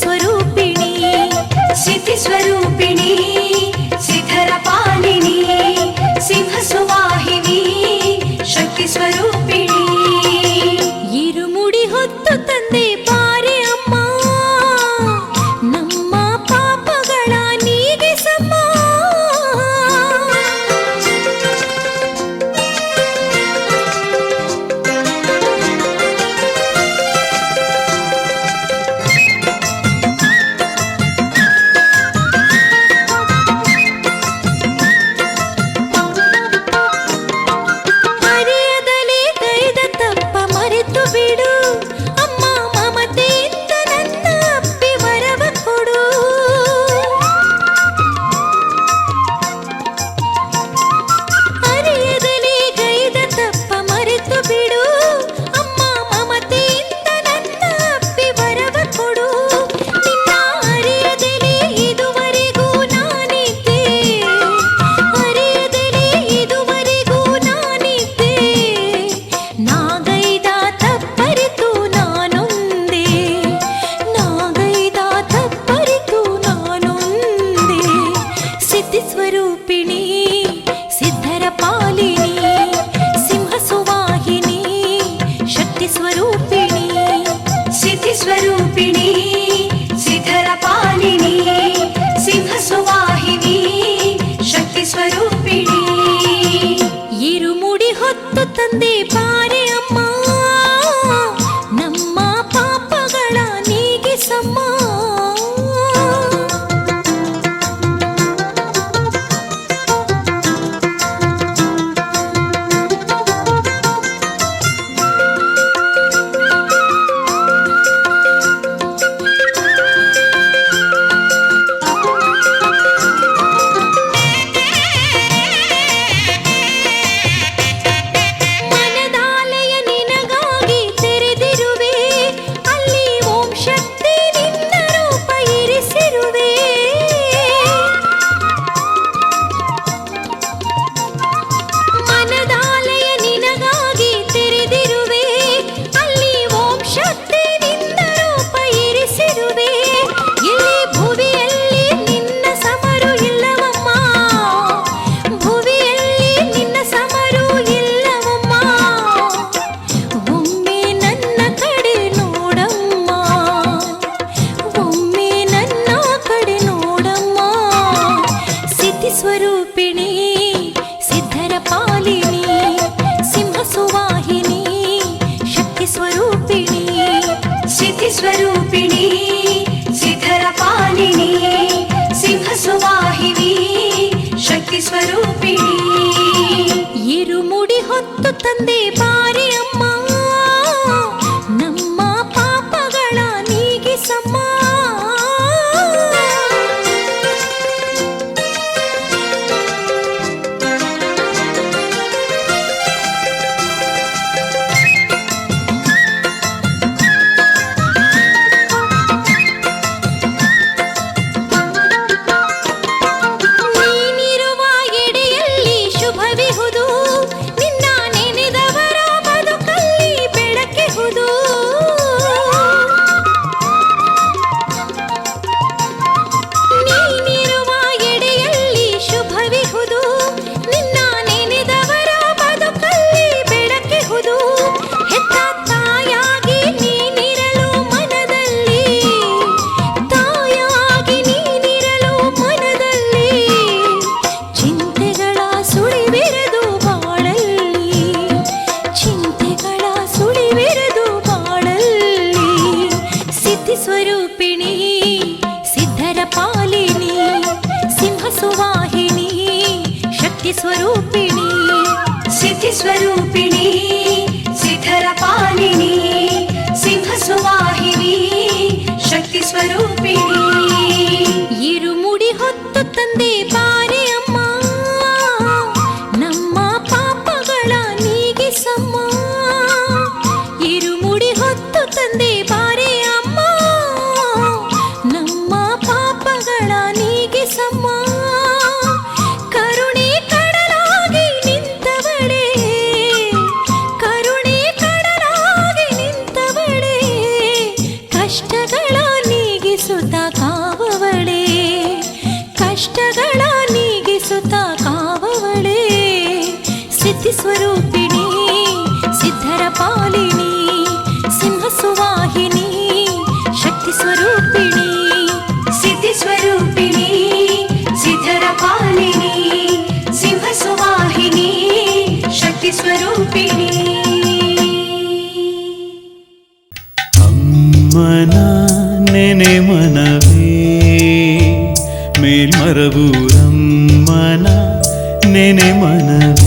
स्वरूप Guru P. ಶಕ್ತಿ ಸ್ವರೂಪಿಣಿ ಇರುಮುಡಿ ಹೊತ್ತು ತಂದೆ స్వరూపిణి. సిద్ధి స్వరూప శక్తి స్వరూపిణి సిద్ధర పాలిని సింహసువాహిని శక్తి స్వరూపిణి. సిద్ధి స్వరూపిణి సిద్ధర పాలిని సింహసువాహిని శక్తి స్వరూపిణి. మనవే మేల్మరూరం మన నేనే మనవే.